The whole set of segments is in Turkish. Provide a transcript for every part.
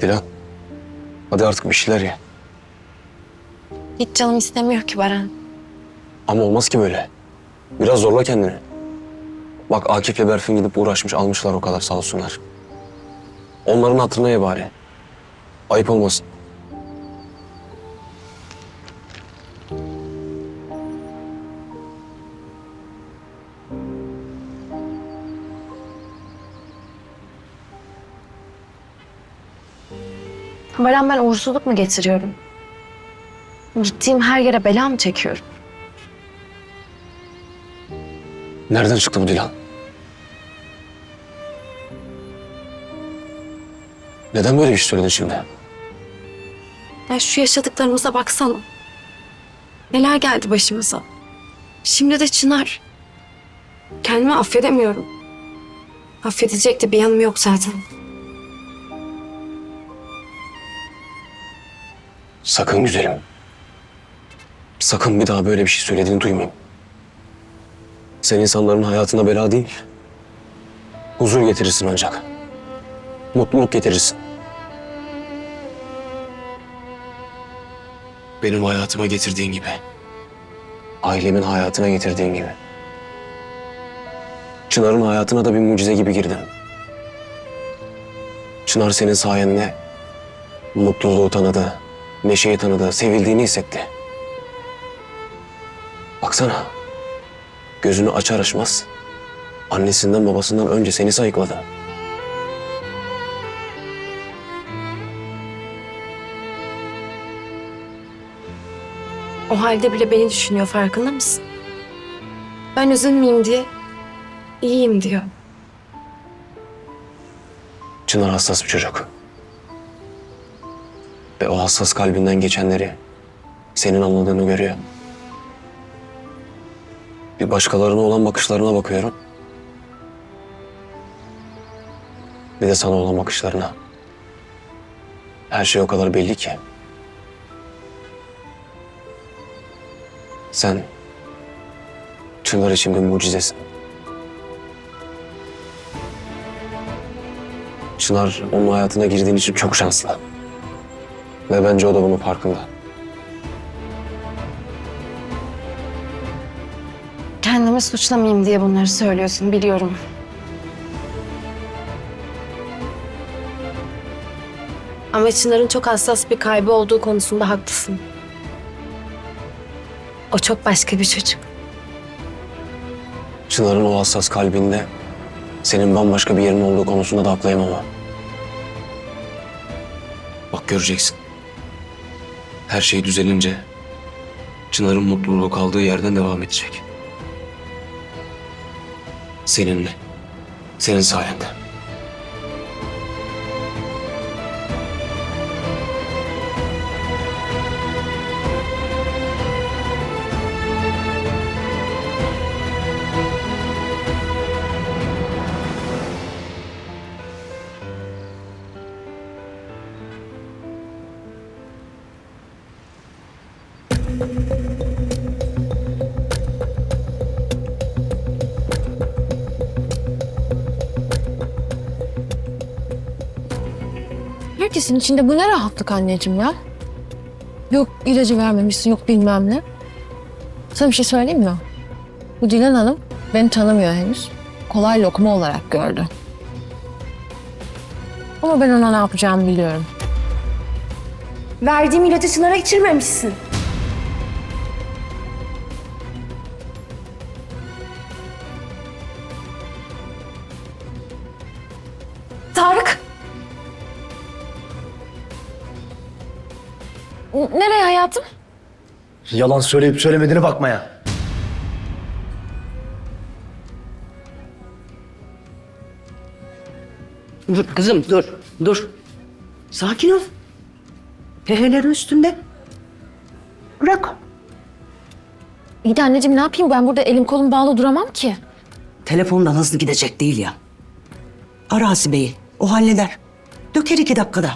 Dilan. Hadi artık bir şeyler ye. Hiç canım istemiyor ki Baran. Ama olmaz ki böyle. Biraz zorla kendini. Bak Akif'le Berfin gidip uğraşmış almışlar o kadar sağ olsunlar. Onların hatırına ye bari. Ayıp olmasın. Baran ben uğursuzluk mu getiriyorum? Gittiğim her yere bela mı çekiyorum? Nereden çıktı bu Dilan? Neden böyle bir şey söyledin şimdi? Ya şu yaşadıklarımıza baksana. Neler geldi başımıza. Şimdi de Çınar. Kendimi affedemiyorum. Affedecek de bir yanım yok zaten. Sakın güzelim. Sakın bir daha böyle bir şey söylediğini duymayayım. Sen insanların hayatına bela değil, huzur getirirsin ancak. Mutluluk getirirsin. Benim hayatıma getirdiğin gibi. Ailemin hayatına getirdiğin gibi. Çınar'ın hayatına da bir mucize gibi girdin. Çınar senin sayende mutluluğu tanıdı, neşeyi tanıdı, sevildiğini hissetti. Baksana, gözünü açar açmaz annesinden babasından önce seni sayıkladı. O halde bile beni düşünüyor farkında mısın? Ben üzülmeyeyim diye iyiyim diyor. Çınar hassas bir çocuk. Hassas kalbinden geçenleri senin anladığını görüyor. Bir başkalarına olan bakışlarına bakıyorum. Bir de sana olan bakışlarına. Her şey o kadar belli ki. Sen Çınar için bir mucizesin. Çınar onun hayatına girdiğin için çok şanslı. Ve bence o da bunun farkında. Kendimi suçlamayayım diye bunları söylüyorsun biliyorum. Ama Çınar'ın çok hassas bir kaybı olduğu konusunda haklısın. O çok başka bir çocuk. Çınar'ın o hassas kalbinde senin bambaşka bir yerin olduğu konusunda da haklıyım ama. Bak göreceksin. Her şey düzelince Çınar'ın mutluluğu kaldığı yerden devam edecek. Seninle. Senin sayende. Herkesin içinde bu ne rahatlık anneciğim ya? Yok ilacı vermemişsin, yok bilmem ne. Sana bir şey söyleyeyim mi? Bu Dilan Hanım beni tanımıyor henüz. Kolay lokma olarak gördü. Ama ben ona ne yapacağımı biliyorum. Verdiğim ilacı Çınar'a içirmemişsin. Hayatım? Yalan söyleyip söylemediğine bakmaya. Dur kızım dur, dur. Sakin ol. Pehelerin üstünde. Bırak. İyi de anneciğim ne yapayım ben burada elim kolum bağlı duramam ki. Telefondan hızlı gidecek değil ya. Ara Hasibe'yi. O halleder. Döker iki dakikada.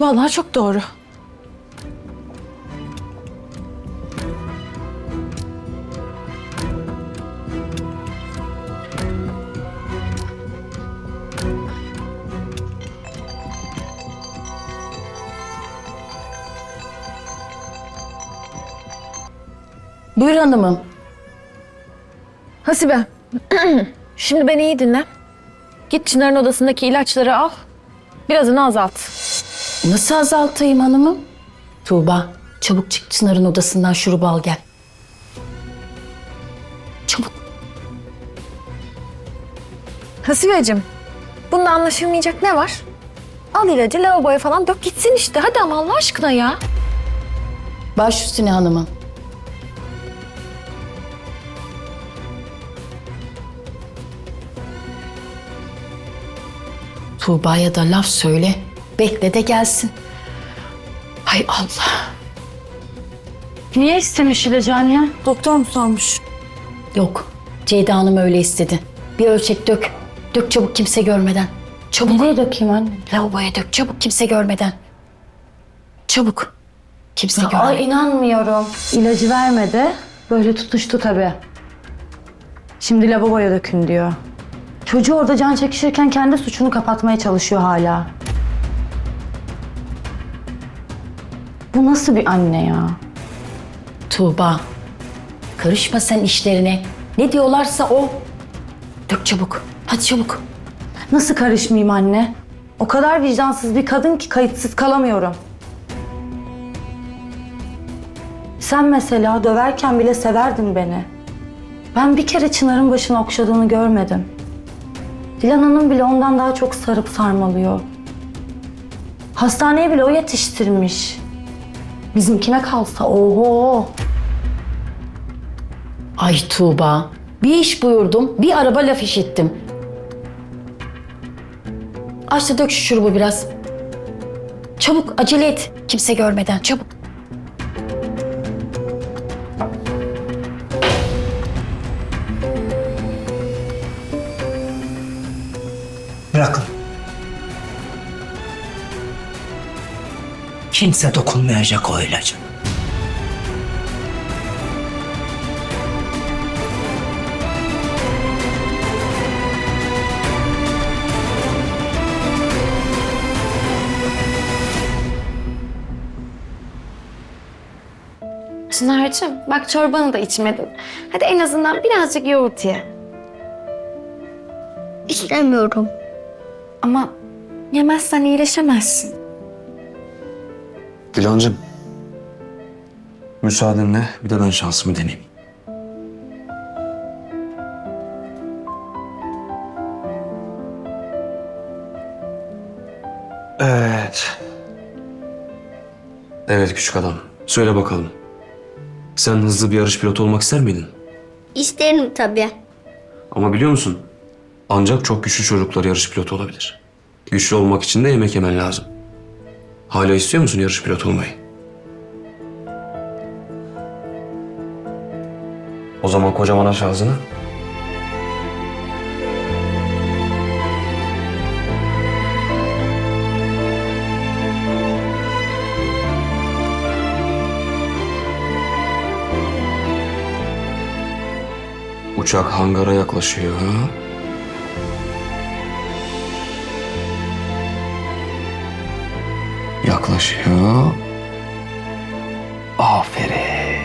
Vallahi çok doğru. Buyur hanımım. Hasibe. Şimdi beni iyi dinle. Git Çınar'ın odasındaki ilaçları al. Birazını azalt. Nasıl azaltayım hanımım? Tuğba, çabuk çık Çınar'ın odasından şurubu al gel. Çabuk. Hasibeciğim. Bunda anlaşılmayacak ne var? Al ilacı lavaboya falan dök gitsin işte. Hadi ama Allah aşkına ya. Baş üstüne hanımım. Tuğba'ya da laf söyle. Bekle de gelsin. Hay Allah. Niye istemiş ilacı anne? Doktor mu sormuş? Yok. Ceyda Hanım öyle istedi. Bir ölçek dök. Dök çabuk kimse görmeden. Çabuk. Nereye dökeyim anne? Lavaboya dök çabuk kimse görmeden. Çabuk. Kimse görmeden. Ay inanmıyorum. İlacı vermedi. Böyle tutuştu tabii. Şimdi lavaboya dökün diyor. Çocuğu orada can çekişirken kendi suçunu kapatmaya çalışıyor hala. Bu nasıl bir anne ya? Tuğba. Karışma sen işlerine. Ne diyorlarsa o. Dök çabuk. Hadi çabuk. Nasıl karışmayayım anne? O kadar vicdansız bir kadın ki kayıtsız kalamıyorum. Sen mesela döverken bile severdin beni. Ben bir kere Çınar'ın başını okşadığını görmedim. Dilan Hanım bile ondan daha çok sarıp sarmalıyor. Hastaneye bile o yetiştirmiş. Bizim kime kalsa oho. Ay Tuğba. Bir iş buyurdum. Bir araba laf işittim. Aç da dök şu şurubu biraz. Çabuk acele et. Kimse görmeden çabuk. Kimse dokunmayacak o ilaca. Çınar'cığım bak çorbanı da içmedin. Hadi en azından birazcık yoğurt ye. İstemiyorum. Ama yemezsen iyileşemezsin. Dilancım. Müsaadenle bir de ben şansımı deneyeyim. Evet. Evet küçük adam. Söyle bakalım. Sen hızlı bir yarış pilotu olmak ister miydin? İsterim tabii. Ama biliyor musun? Ancak çok güçlü çocuklar yarış pilotu olabilir. Güçlü olmak için de yemek yemen lazım. Hala istiyor musun yarış pilotu olmayı? O zaman kocaman aç ağzını. Uçak hangara yaklaşıyor. Yaklaşıyor. Aferin.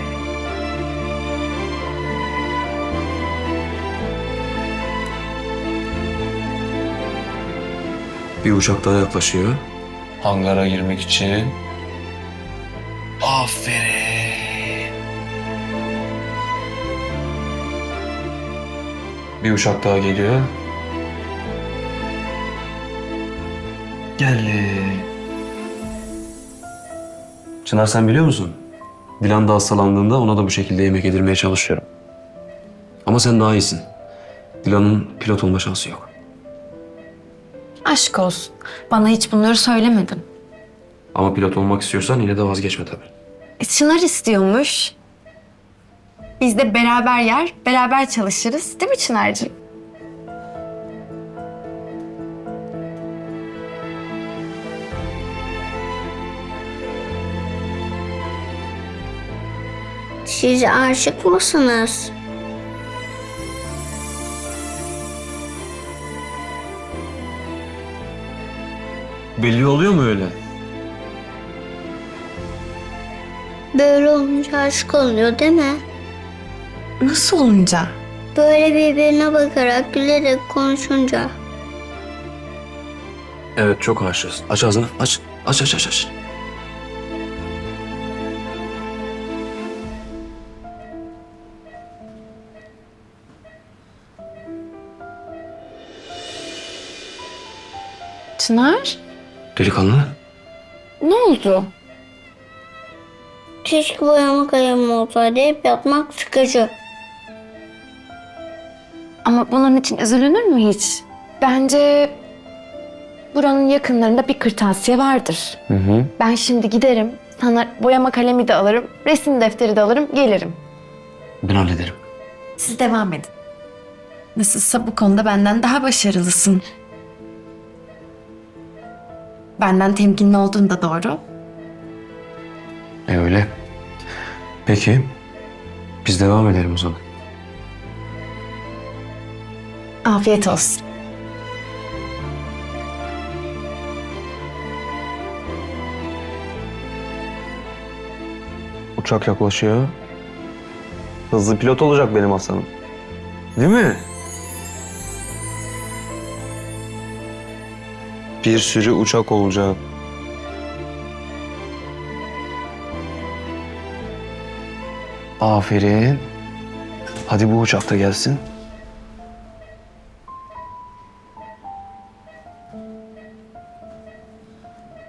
Bir uçak daha yaklaşıyor. Hangara girmek için. Aferin. Bir uçak daha geliyor. Geldi. Çınar sen biliyor musun? Dilan da hastalandığında ona da bu şekilde yemek yedirmeye çalışıyorum. Ama sen daha iyisin. Dilan'ın pilot olma şansı yok. Aşk olsun. Bana hiç bunları söylemedin. Ama pilot olmak istiyorsan yine de vazgeçme tabii. E, Çınar istiyormuş. Biz de beraber yer, beraber çalışırız. Değil mi Çınar'cığım? Siz aşık mısınız? Belli oluyor mu öyle? Böyle olunca aşık oluyor değil mi? Nasıl olunca? Böyle birbirine bakarak gülerek konuşunca. Evet çok aşığız. Aç ağzını aç. Aç aç aç aç. Çınar? Delikanlı. Ne oldu? Keşke boyama kalemim olsaydı. Hep yatmak sıkıcı. Ama bunun için üzülünür mü hiç? Bence buranın yakınlarında bir kırtasiye vardır. Hı hı. Ben şimdi giderim, sana boyama kalemi de alırım, resim defteri de alırım, gelirim. Ben hallederim. Siz devam edin. Nasılsa bu konuda benden daha başarılısın. Benden temkinli olduğun da doğru. E öyle. Peki. Biz devam edelim o zaman. Afiyet olsun. Uçak yaklaşıyor. Hızlı pilot olacak benim aslanım. Değil mi? Bir sürü uçak olacak. Aferin. Hadi bu uçak da gelsin.